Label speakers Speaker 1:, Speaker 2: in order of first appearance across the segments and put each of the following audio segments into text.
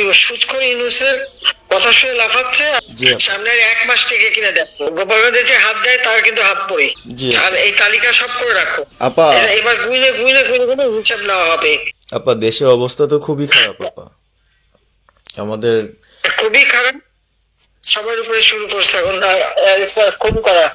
Speaker 1: ওই সুৎখর ইউনুসের কথা শুনে লাফাচ্ছে সামনের এক মাস থেকে কিনে দেখো। গোপালগঞ্জে যে হাত দেয় তার কিন্তু হাত পড়ে। আর এই তালিকা সব করে রাখো।
Speaker 2: আপা।
Speaker 1: এবার গুইনে গুইনে গুইনে গুইনে হিসাব নেওয়া হবে।
Speaker 2: আপা দেশের অবস্থা তো খুবই খারাপ আপা। আমাদের
Speaker 1: খুবই খারাপ। সবার উপরে শুরু করছে এখন আর করা।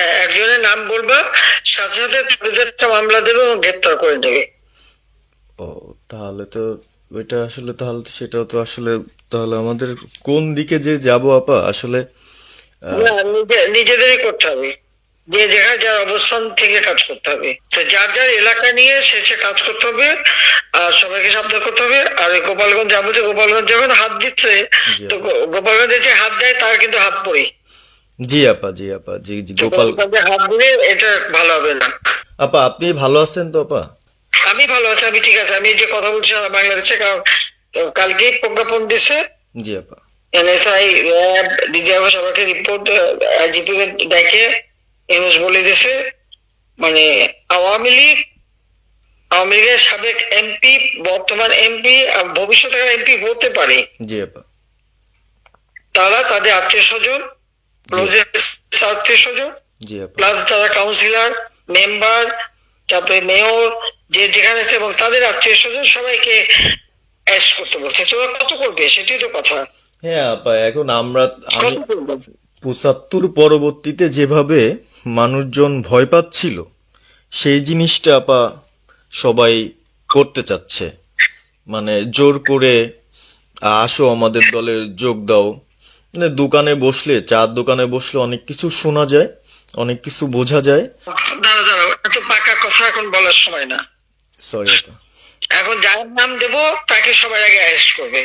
Speaker 1: হ্যাঁ একজনের নাম বলবা সাথে সাথে একটা মামলা দেবে এবং গ্রেপ্তার করে নেবে।
Speaker 2: ও তাহলে তো ওইটা আসলে তাহলে সেটাও তো আসলে তাহলে আমাদের কোন দিকে যে যাব আপা? আসলে
Speaker 1: নিজেদেরই করতে হবে। যে জায়গায় যার অবস্থান থেকে কাজ করতে হবে। তো যার যার এলাকা নিয়ে সে সে কাজ করতে হবে আর সবাইকে সাবধান করতে হবে। আর গোপালগঞ্জ যাব যে গোপালগঞ্জ যখন হাত দিচ্ছে। তো গোপালগঞ্জে যে হাত দেয় তার কিন্তু হাত পড়ে
Speaker 2: জি আপা জি আপা জি জি গোপাল
Speaker 1: হাত দিলে এটা ভালো হবে না।
Speaker 2: আপা আপনি ভালো আছেন তো আপা?
Speaker 1: আমি ভালো আছি আমি ঠিক আছে। আমি যে কথা বলছি সারা বাংলাদেশে কারণ কালকেই প্রজ্ঞাপন দিছে।
Speaker 2: জি আপা।
Speaker 1: এনএসআই র্যাব ডিজিএফ সবাইকে রিপোর্ট কে ডেকে এমএস বলে দিছে। মানে আওয়ামী লীগ আওয়ামী লীগের সাবেক এমপি বর্তমান এমপি আর ভবিষ্যতে এমপি হতে পারে।
Speaker 2: জি আপা।
Speaker 1: তারা তাদের আত্মীয় স্বজন
Speaker 2: জি
Speaker 1: প্লাস যারা কাউন্সিলর মেম্বার তারপরে মেয়র যে যেখানে আছে এবং তাদের আত্মীয় স্বজন সবাইকে অ্যাস করতে বলছে। তোরা কত করবে? সেটাই তো কথা।
Speaker 2: হ্যাঁ আপা এখন আমরা আমি পঁচাত্তর পরবর্তীতে যেভাবে মানুষজন ভয় পাচ্ছিল সেই জিনিসটা আপা সবাই করতে চাচ্ছে। মানে জোর করে আসো আমাদের দলে যোগ দাও। দোকানে বসলে চার দোকানে বসলে অনেক কিছু শোনা যায় অনেক কিছু বোঝা যায়।
Speaker 1: দাঁড়া দাঁড়াও এত পাকা কথা এখন বলার সময় না।
Speaker 2: সরি
Speaker 1: এখন যার নাম দেব তাকে সবার আগে অ্যারেস্ট করবে।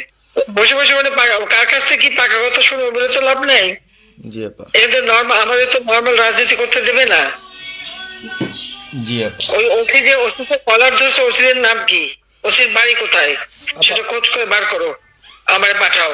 Speaker 1: বসে বসে মানে কার কাছ থেকে কি পাকা কথা শুনব বলে তো লাভ নেই?
Speaker 2: জি আপা।
Speaker 1: এটা নর্মাল আমাদের তো নর্মাল রাজনীতি করতে দেবে না।
Speaker 2: জি আপা।
Speaker 1: ওই ওসি যে ওসিকে কলার ধরছে ওসিদের নাম কি? ওসির বাড়ি কোথায়? সেটা খোঁজ করে বার করো। আমার পাঠাও।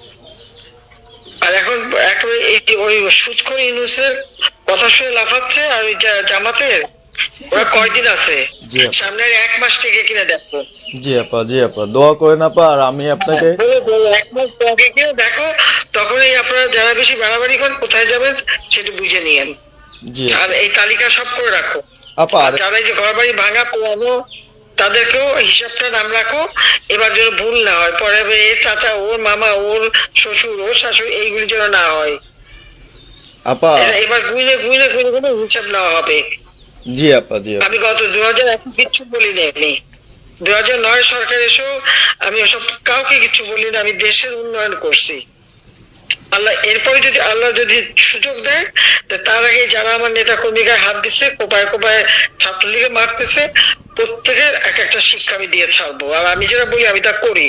Speaker 1: আর এখন একেবারে এই ওই সুৎখর ইউনুসের কথা শুনে লাফাচ্ছে আর ওই জামাতের? ওরা কয়দিন আছে? সামনের এক মাস থেকে কিনে দেখো।
Speaker 2: জি আপা জি আপা। দোয়া করেন আপা আর আমি আপনাকে
Speaker 1: বলে এক মাস আগে কিনে দেখো তখনই আপনারা যারা বেশি বাড়াবাড়ি করেন কোথায় যাবেন সেটা বুঝে নিয়েন।
Speaker 2: জি
Speaker 1: আর এই তালিকা সব করে রাখো।
Speaker 2: আপা
Speaker 1: যারা এই যে ঘর বাড়ি ভাঙা পোড়ানো তাদেরকেও হিসাবটা নাম রাখো এবার যেন ভুল না হয়। পরে এর চাচা ওর মামা ওর শ্বশুর ওর শাশুড়ি এইগুলি যেন না হয়।
Speaker 2: আপা।
Speaker 1: এবার গুইনে গুইনে গুইনে গুইনে হিসাব নেওয়া হবে।
Speaker 2: জি আপা জি
Speaker 1: আমি গত দু হাজার এক কিচ্ছু আমি। দু হাজার নয় সরকার এসেও আমি ওসব কাউকে কিছু বলি না আমি দেশের উন্নয়ন করছি। আল্লাহ এরপরে যদি আল্লাহ যদি সুযোগ দেয় তার আগে যারা আমার নেতা কর্মীকে হাত দিচ্ছে কোপায় কোপায় ছাত্রলীগে মারতেছে প্রত্যেকের এক একটা শিক্ষা আমি দিয়ে ছাড়বো। আর আমি যেটা বলি আমি তা করি।